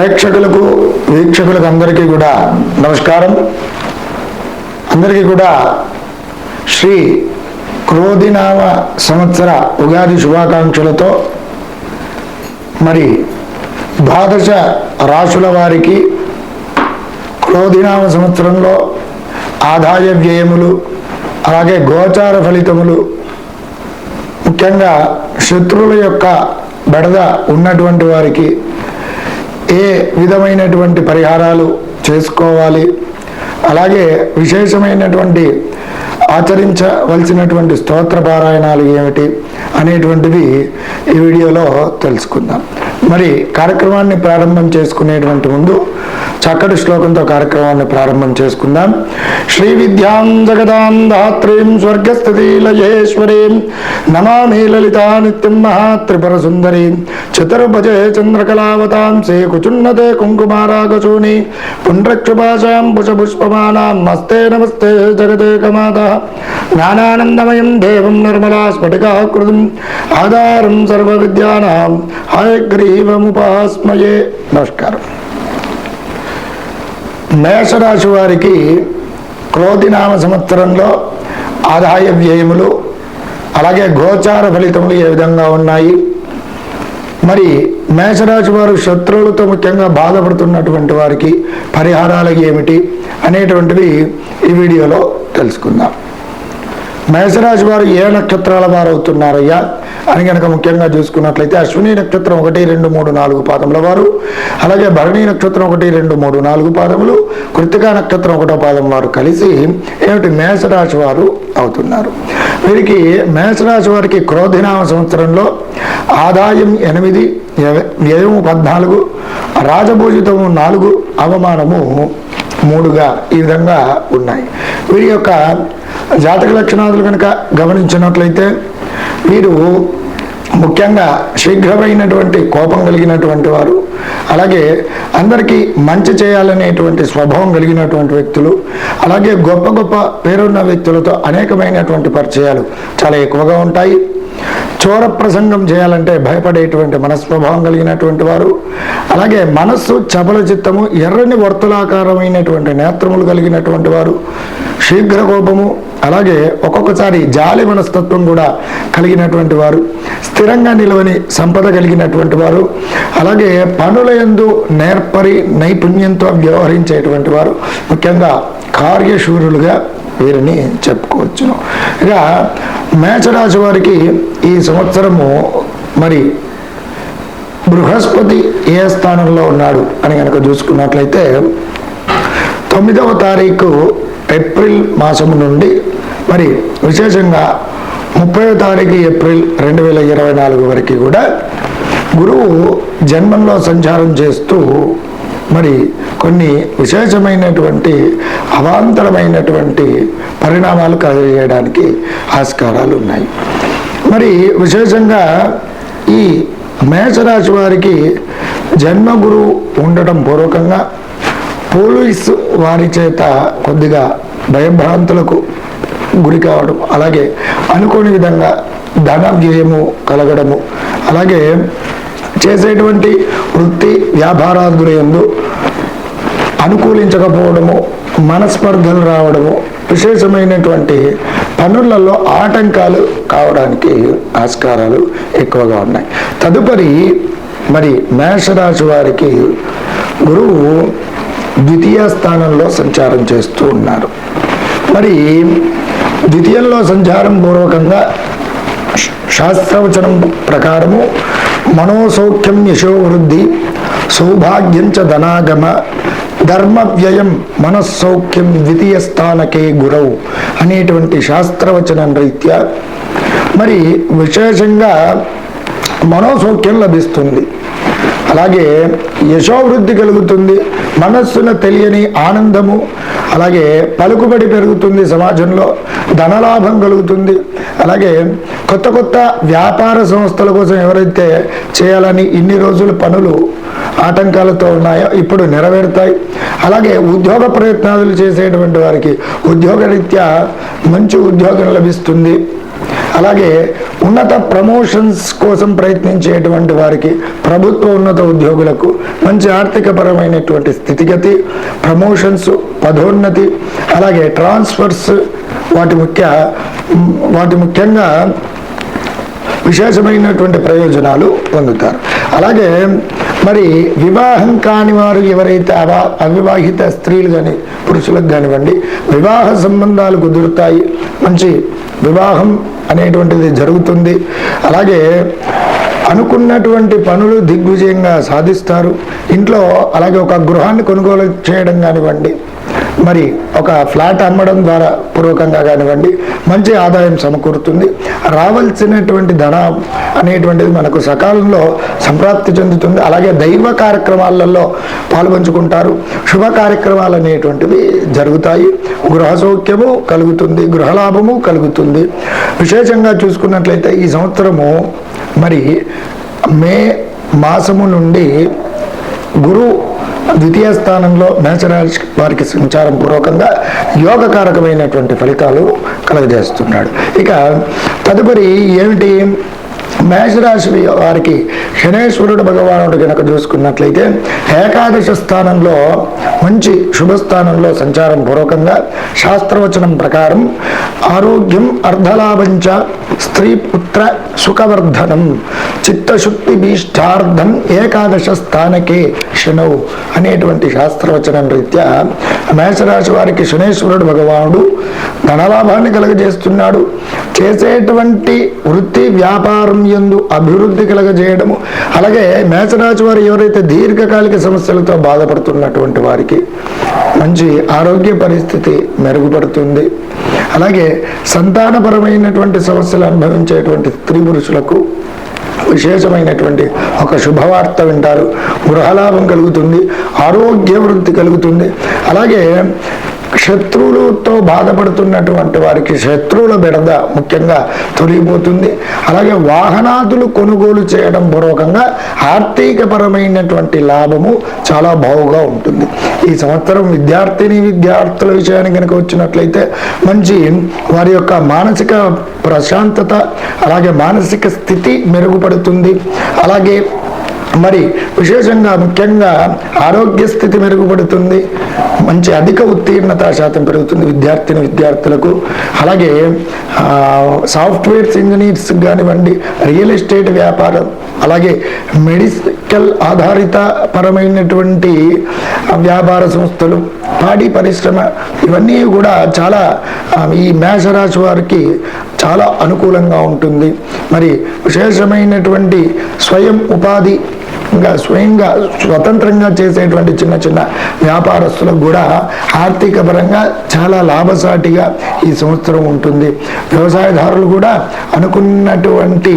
ప్రేక్షకులకు వీక్షకులకు అందరికీ కూడా నమస్కారం. అందరికీ కూడా శ్రీ క్రోధినామ సంవత్సర ఉగాది శుభాకాంక్షలతో మరి ద్వాదశ రాశుల వారికి క్రోధినామ సంవత్సరంలో ఆదాయ వ్యయములు అలాగే గోచార ఫలితములు ముఖ్యంగా శత్రువుల యొక్క బెడద ఉన్నటువంటి వారికి ఏ విధమైనటువంటి పరిహారాలు చేసుకోవాలి? అలాగే విశేషమైనటువంటి ఆచరించవలసినటువంటి స్తోత్ర పారాయణాలు ఏమిటి అనేటువంటివి ఈ వీడియోలో తెలుసుకుందాం. మరి కార్యక్రమాన్ని ప్రారంభం చేసుకునేటువంటి ముందు చక్కటి శ్లోకంతో కార్యక్రమాన్ని ప్రారంభం చేసుకుందాం. శ్రీ విద్యాం జగదాం ధాత్రీం స్వర్గస్థితిలయేశ్వరీం నమామి లలితా నిత్యం మహాత్రిపుర సుందరీం చతుర్భజే చంద్రకళావతాం సే కుచున్నతే కుంకుమారాగచూని పుండ్రక్షుభాషాం పుషపుష్పమానాం నమస్తే జగదే జగదేకమాత జ్ఞానానందమయం దేవం నిర్మలా స్ఫటికాకృతం ఆధారం సర్వ విద్యానాం దైవముపాస్మయే నమస్కారం. మేషరాశి వారికి క్రోధినామ సంవత్సరంలో ఆదాయ వ్యయములు అలాగే గోచార ఫలితములు ఏ విధంగా ఉన్నాయి? మరి మేషరాశి వారు శత్రువులతో ముఖ్యంగా బాధపడుతున్నటువంటి వారికి పరిహారాలు ఏమిటి అనేటువంటివి ఈ వీడియోలో తెలుసుకుందాం. మేషరాశి వారు ఏ నక్షత్రాల వారు అవుతున్నారయ్యా అని కనుక ముఖ్యంగా చూసుకున్నట్లయితే అశ్విని నక్షత్రం ఒకటి రెండు మూడు నాలుగు పాదముల వారు. అలాగే భరణి నక్షత్రం ఒకటి రెండు మూడు నాలుగు పాదములు. కృతికా నక్షత్రం ఒకటో పాదం వారు కలిసి ఏమిటి మేషరాశి వారు అవుతున్నారు. వీరికి మేషరాశి వారికి క్రోధినామ సంవత్సరంలో ఆదాయం ఎనిమిది వ్యయము పద్నాలుగు రాజభూజితము నాలుగు అవమానము మూడుగా ఈ విధంగా ఉన్నాయి. వీరి యొక్క జాతక లక్షణాదులు కనుక గమనించినట్లయితే వీరు ముఖ్యంగా శీఘ్రమైనటువంటి కోపం కలిగినటువంటి వారు అలాగే అందరికీ మంచి చేయాలనేటువంటి స్వభావం కలిగినటువంటి వ్యక్తులు అలాగే గొప్ప గొప్ప పేరున్న వ్యక్తులతో అనేకమైనటువంటి పరిచయాలు చాలా ఎక్కువగా ఉంటాయి. చోర ప్రసంగం చేయాలంటే భయపడేటువంటి మనస్వభావం కలిగినటువంటి వారు అలాగే మనస్సు చపల చిత్తము ఎర్రని వర్తులాకారమైనటువంటి నేత్రములు కలిగినటువంటి వారు శీఘ్ర కోపము అలాగే ఒక్కొక్కసారి జాలి మనస్తత్వం కూడా కలిగినటువంటి వారు స్థిరంగా నిలవని సంపద కలిగినటువంటి వారు అలాగే పనుల యందు నేర్పరి నైపుణ్యంతో వ్యవహరించేటువంటి వారు ముఖ్యంగా కార్యశూరులుగా వీరిని చెప్పుకోవచ్చును. ఇక మేషరాశి వారికి ఈ సంవత్సరము మరి బృహస్పతి ఏ స్థానంలో ఉన్నాడు అని కనుక చూసుకున్నట్లయితే తొమ్మిదవ తారీఖు ఏప్రిల్ మాసము నుండి మరి విశేషంగా ముప్పై తారీఖు ఏప్రిల్ రెండు వేల ఇరవై నాలుగు వరకు కూడా గురువు జన్మంలో సంచారం చేస్తూ మరి కొన్ని విశేషమైనటువంటి అవాంతరమైనటువంటి పరిణామాలు కలిగేయడానికి ఆస్కారాలు ఉన్నాయి. మరి విశేషంగా ఈ మేషరాశి వారికి జన్మగురు ఉండటం పూర్వకంగా పోలీసు వారి చేత కొద్దిగా భయభ్రాంతులకు గురి కావడం అలాగే అనుకోని విధంగా ధన వ్యయము కలగడము అలాగే చేసేటువంటి వృత్తి వ్యాపారాదుల యందు అనుకూలించకపోవడము మనస్పర్ధలు రావడము విశేషమైనటువంటి పనులలో ఆటంకాలు కావడానికి ఆస్కారాలు ఎక్కువగా ఉన్నాయి. తదుపరి మరి మేషరాశి వారికి గురువు ద్వితీయ స్థానంలో సంచారం చేస్తూ ఉన్నారు. మరి ద్వితీయంలో సంచారం పూర్వకంగా శాస్త్రవచనం ప్రకారము మనోసౌఖ్యం యశోవృద్ధి సౌభాగ్యం చ ధనాగమ ధర్మ వ్యయం మనస్సౌఖ్యం ద్వితీయ స్థానకే గురవు అనేటువంటి శాస్త్రవచనం రీత్యా మరి విశేషంగా మనోసౌఖ్యం లభిస్తుంది. అలాగే యశోవృద్ధి కలుగుతుంది. మనస్సున తెలియని ఆనందము అలాగే పలుకుబడి పెరుగుతుంది సమాజంలో ధనలాభం కలుగుతుంది. అలాగే కొత్త కొత్త వ్యాపార సంస్థల కోసం ఎవరైతే చేయాలని ఇన్ని రోజులు పనులు ఆటంకాలతో ఉన్నాయో ఇప్పుడు నెరవేరుతాయి. అలాగే ఉద్యోగ ప్రయత్నాలు చేసేటువంటి వారికి ఉద్యోగరీత్యా మంచి ఉద్యోగం లభిస్తుంది. అలాగే ఉన్నత ప్రమోషన్స్ కోసం ప్రయత్నించేటువంటి వారికి ప్రభుత్వ ఉన్నత ఉద్యోగులకు మంచి ఆర్థికపరమైనటువంటి స్థితిగతి ప్రమోషన్స్ పదోన్నతి అలాగే ట్రాన్స్ఫర్స్ వాటి ముఖ్య వాటి ముఖ్యంగా విశేషమైనటువంటి ప్రయోజనాలు పొందుతారు. అలాగే మరి వివాహం కాని వారు ఎవరైతే అవా అవివాహిత స్త్రీలు కానీ పురుషులకు కానివ్వండి వివాహ సంబంధాలు కుదురుతాయి మంచి వివాహం అనేటువంటిది జరుగుతుంది. అలాగే అనుకున్నటువంటి పనులు దిగ్విజయంగా సాధిస్తారు. ఇంట్లో అలాగే ఒక గృహాన్ని కొనుగోలు చేయడం కానివ్వండి మరి ఒక ఫ్లాట్ అమ్మడం ద్వారా పూర్వకంగా కానివ్వండి మంచి ఆదాయం సమకూరుతుంది. రావాల్సినటువంటి ధన అనేటువంటిది మనకు సకాలంలో సంప్రాప్తి చెందుతుంది. అలాగే దైవ కార్యక్రమాలలో పాల్పంచుకుంటారు. శుభ కార్యక్రమాలు అనేటువంటివి జరుగుతాయి. గృహ సౌఖ్యము కలుగుతుంది గృహలాభము కలుగుతుంది. విశేషంగా చూసుకున్నట్లయితే ఈ సంవత్సరము మరి మే మాసము నుండి గురు ద్వితీయ స్థానంలో మేషరాశి వారికి సంచారం పూర్వకంగా యోగకారకమైనటువంటి ఫలితాలు కలగజేస్తున్నాడు. ఇక తదుపరి ఏమిటి? మేషరాశి వారికి శనేశ్వరుడు భగవానుడు కనుక చూసుకున్నట్లయితే ఏకాదశ స్థానంలో మంచి శుభస్థానంలో సంచారం పూర్వకంగా శాస్త్రవచనం ప్రకారం ఆరోగ్యం అర్ధలాభంచ స్త్రీ పుత్ర సుఖవర్ధనం చిత్తశుద్ధి భీష్టార్థం ఏకాదశ స్థానకే శనవు అనేటువంటి శాస్త్రవచనం రీత్యా మేషరాశి వారికి శనేశ్వరుడు భగవానుడు ధనలాభాన్ని కలగజేస్తున్నాడు. చేసేటువంటి వృత్తి వ్యాపారం ఎందు అభివృద్ధి కలగజేయడము. అలాగే మేషరాశి వారు ఎవరైతే దీర్ఘకాలిక సమస్యలతో బాధపడుతున్నటువంటి వారికి మంచి ఆరోగ్య పరిస్థితి మెరుగుపడుతుంది. అలాగే సంతానపరమైనటువంటి సమస్యలు అనుభవించేటువంటి స్త్రీ పురుషులకు విశేషమైనటువంటి ఒక శుభవార్త వింటారు. గృహలాభం కలుగుతుంది ఆరోగ్య వృద్ధి కలుగుతుంది. అలాగే శత్రువులతో బాధపడుతున్నటువంటి వారికి శత్రువుల బెడద ముఖ్యంగా తొలగిపోతుంది. అలాగే వాహనాదులు కొనుగోలు చేయడం పూర్వకంగా ఆర్థికపరమైనటువంటి లాభము చాలా బావుగా ఉంటుంది. ఈ సంవత్సరం విద్యార్థిని విద్యార్థుల విషయానికి కనుక వచ్చినట్లయితే మంచి వారి యొక్క మానసిక ప్రశాంతత అలాగే మానసిక స్థితి మెరుగుపడుతుంది. అలాగే మరి విశేషంగా ముఖ్యంగా ఆరోగ్య స్థితి మెరుగుపడుతుంది మంచి అధిక ఉత్తీర్ణత శాతం పెరుగుతుంది విద్యార్థిని విద్యార్థులకు. అలాగే సాఫ్ట్వేర్స్ ఇంజనీర్స్ కానివ్వండి రియల్ ఎస్టేట్ వ్యాపారం అలాగే మెడికల్ ఆధారిత పరమైనటువంటి వ్యాపార సంస్థలు పాడి పరిశ్రమ ఇవన్నీ కూడా చాలా ఈ మేషరాశి వారికి చాలా అనుకూలంగా ఉంటుంది. మరి విశేషమైనటువంటి స్వయం ఉపాధి ఇంకా స్వయంగా స్వతంత్రంగా చేసేటువంటి చిన్న చిన్న వ్యాపారస్తులకు కూడా ఆర్థిక పరంగా చాలా లాభసాటిగా ఈ సంవత్సరం ఉంటుంది. వ్యవసాయదారులు కూడా అనుకున్నటువంటి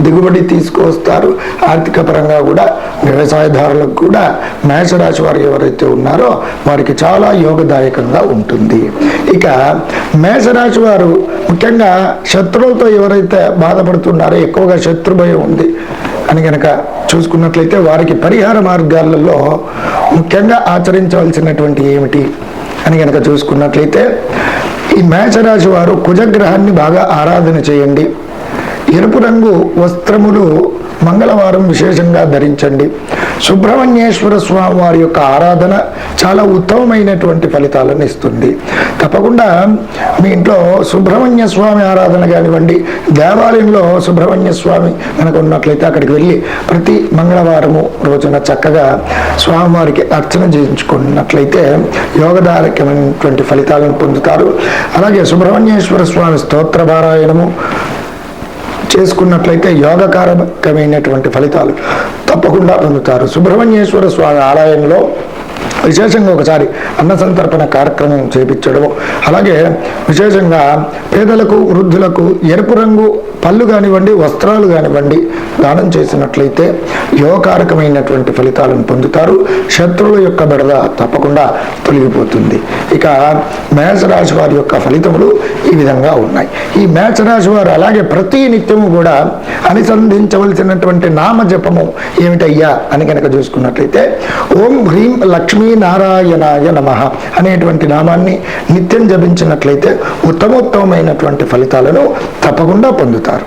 దిగుబడి తీసుకువస్తారు. ఆర్థిక పరంగా కూడా వ్యవసాయదారులకు కూడా మేషరాశి వారు ఎవరైతే ఉన్నారో వారికి చాలా యోగదాయకంగా ఉంటుంది. ఇక మేషరాశి వారు ముఖ్యంగా శత్రువులతో ఎవరైతే బాధపడుతున్నారో ఎక్కువగా శత్రుభయం ఉంది. అని కనుక చూసుకున్నట్లయితే వారికి పరిహార మార్గాలలో ముఖ్యంగా ఆచరించవలసినటువంటి ఏమిటి అని కనుక చూసుకున్నట్లయితే ఈ మేషరాశి వారు కుజగ్రహాన్ని బాగా ఆరాధన చేయండి. ఎరుపు రంగు వస్త్రములు మంగళవారం విశేషంగా ధరించండి. సుబ్రహ్మణ్యేశ్వర స్వామి వారి యొక్క ఆరాధన చాలా ఉత్తమమైనటువంటి ఫలితాలను ఇస్తుంది. తప్పకుండా మీ ఇంట్లో సుబ్రహ్మణ్య స్వామి ఆరాధన కానివ్వండి దేవాలయంలో సుబ్రహ్మణ్య స్వామి మనకు ఉన్నట్లయితే అక్కడికి వెళ్ళి ప్రతి మంగళవారము రోజున చక్కగా స్వామివారికి అర్చన చేయించుకున్నట్లయితే యోగదారకమైనటువంటి ఫలితాలను పొందుతారు. అలాగే సుబ్రహ్మణ్యేశ్వర స్వామి స్తోత్ర పారాయణము చేసుకున్నట్లయితే యోగకారకమైనటువంటి ఫలితాలు తప్పకుండా పొందుతారు. సుబ్రహ్మణ్యేశ్వర స్వామి ఆలయంలో విశేషంగా ఒకసారి అన్న సంతర్పణ కార్యక్రమం చేపించడం అలాగే విశేషంగా పేదలకు వృద్ధులకు ఎరుపు రంగు పళ్ళు కానివ్వండి వస్త్రాలు కానివ్వండి దానం చేసినట్లయితే యోగకారకమైనటువంటి ఫలితాలను పొందుతారు. శత్రువుల యొక్క బెడద తప్పకుండా తొలగిపోతుంది. ఇక మేషరాశి వారి యొక్క ఫలితములు ఈ విధంగా ఉన్నాయి. ఈ మేషరాశి వారు అలాగే ప్రతి నిత్యము కూడా అనుసంధించవలసినటువంటి నామ జపము ఏమిటయ్యా అని కనుక చూసుకున్నట్లయితే ఓం హ్రీం లక్ష్మీ నారాయణాయ నమ అనేటువంటి నామాన్ని నిత్యం జపించినట్లయితే ఉత్తమోత్తమైనటువంటి ఫలితాలను తప్పకుండా పొందుతారు.